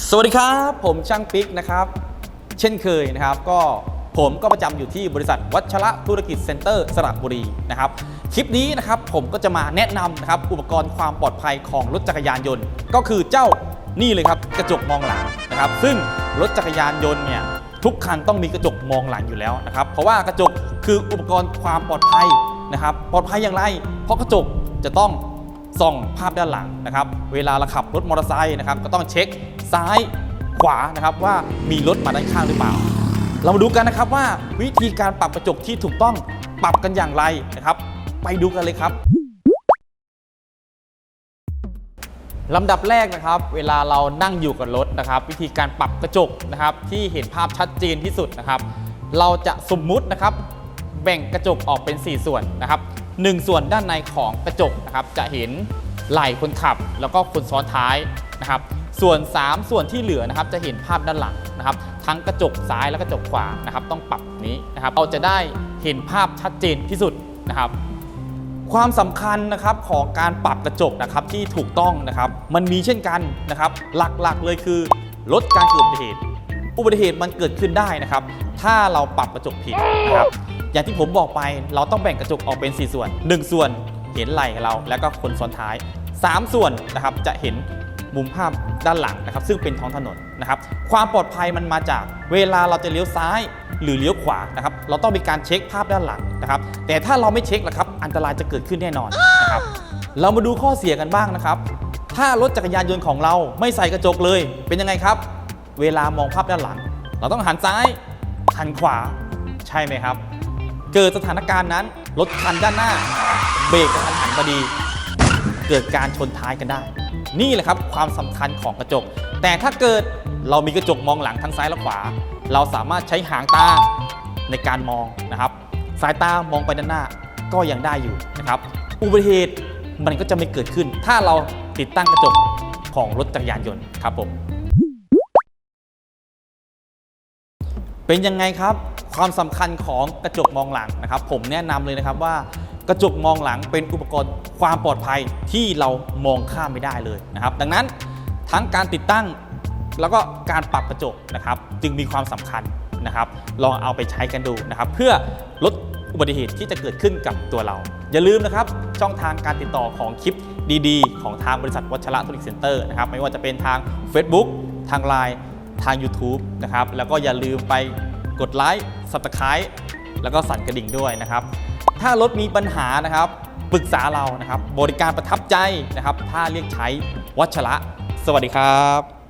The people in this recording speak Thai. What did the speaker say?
สวัสดีครับ ผมช่างปิ๊กนะครับ เช่นเคยนะครับ ก็ผมก็ประจำอยู่ที่บริษัทวัชระธุรกิจเซ็นเตอร์สระบุรีนะครับ คลิปนี้นะครับผมก็จะมาแนะนำนะครับอุปกรณ์ความปลอดภัยของรถจักรยานยนต์ ก็คือเจ้านี่เลยครับกระจกมองหลังนะครับ ซึ่งรถจักรยานยนต์เนี่ยทุกคันต้องมีกระจกมองหลังอยู่แล้วนะครับ เพราะว่ากระจกคืออุปกรณ์ความปลอดภัยนะครับ ปลอดภัยอย่างไร เพราะกระจกจะต้อง ส่องภาพด้านหลังนะครับ เวลาเราขับรถมอเตอร์ไซค์นะครับก็ต้องเช็คซ้ายขวานะครับว่ามีรถมาด้านข้างหรือเปล่า เรามาดูกันนะครับว่าวิธีการปรับกระจกที่ถูกต้องปรับกันอย่างไรนะครับ ไปดูกันเลยครับลำดับแรกนะครับ เวลาเรานั่งอยู่กับรถนะครับ วิธีการปรับกระจกนะครับ ที่เห็นภาพชัดเจนที่สุดนะครับ เราจะสมมุตินะครับ แบ่งกระจกออกเป็น 4 ส่วนนะครับ หนึ่งส่วนด้านในของกระจกนะครับจะเห็นไหล่คนขับ แล้วก็คนซ้อนท้ายนะครับ ส่วน 3 ส่วนที่เหลือนะครับจะเห็นภาพด้านหลังนะครับ ทั้งกระจกซ้ายและกระจกขวานะครับ ต้องปรับนี้นะครับเราจะได้เห็นภาพชัดเจนที่สุดนะครับ ความสำคัญนะครับของการปรับกระจกนะครับที่ถูกต้องนะครับ มันมีเช่นกันนะครับ หลักๆเลยคือลดการเกิดอุบัติเหตุ อุบัติเหตุมันเกิดขึ้นได้นะครับ ถ้าเราปรับกระจกผิดนะครับ อย่างที่ผมบอกไปเราต้องแบ่งกระจกออกเป็น 4 ส่วน 1 ส่วนเห็นไหล่เรา แล้วก็คนซ้อนท้าย 3 ส่วนนะครับจะเห็นมุมภาพด้านหลังนะครับ ซึ่งเป็นท้องถนนนะครับ ความปลอดภัยมันมาจากเวลาเราจะเลี้ยวซ้ายหรือเลี้ยวขวานะครับ เราต้องมีการเช็คภาพด้านหลังนะครับ แต่ถ้าเราไม่เช็คล่ะครับ อันตรายจะเกิดขึ้นแน่นอนนะครับ เรามาดูข้อเสียกันบ้างนะครับ ถ้ารถจักรยานยนต์ของเราไม่ใส่กระจกเลย เป็นยังไงครับ เวลามองภาพด้านหลัง เราต้องหันซ้ายหันขวาใช่ไหมครับ เกิดสถานการณ์นั้นรถคันด้านหน้า เบรกกระทันหันพอดี เกิดการชนท้ายกันได้ นี่แหละครับความสำคัญของกระจก แต่ถ้าเกิดเรามีกระจกมองหลังทั้งซ้ายและขวา เราสามารถใช้หางตาในการมองนะครับ สายตามองไปด้านหน้าก็ยังได้อยู่นะครับ อุบัติเหตุมันก็จะไม่เกิดขึ้น ถ้าเราติดตั้งกระจกของรถจักรยานยนต์ครับผม เป็นยังไงครับ ความสำคัญของกระจกมองหลังนะครับ ผมแนะนำเลยนะครับว่ากระจกมองหลังเป็นอุปกรณ์ความปลอดภัยที่เรามองข้ามไม่ได้เลยนะครับ ดังนั้นทั้งการติดตั้งแล้วก็การปรับกระจกนะครับ จึงมีความสำคัญนะครับ ลองเอาไปใช้กันดูนะครับ เพื่อลดอุบัติเหตุที่จะเกิดขึ้นกับตัวเรา อย่าลืมนะครับ ช่องทางการติดต่อของคลิปดีๆ ของทางบริษัทวัชระธุรกิจเซ็นเตอร์นะครับ ไม่ว่าจะเป็นทาง Facebook ทาง Line ทาง YouTube นะครับ แล้วก็อย่าลืมไปกดไลค์ Subscribe แล้วก็สั่นกระดิ่งด้วยนะครับ ถ้ารถมีปัญหานะครับปรึกษาเรานะครับ บริการประทับใจนะครับ ถ้าเรียกใช้วัชระ สวัสดีครับ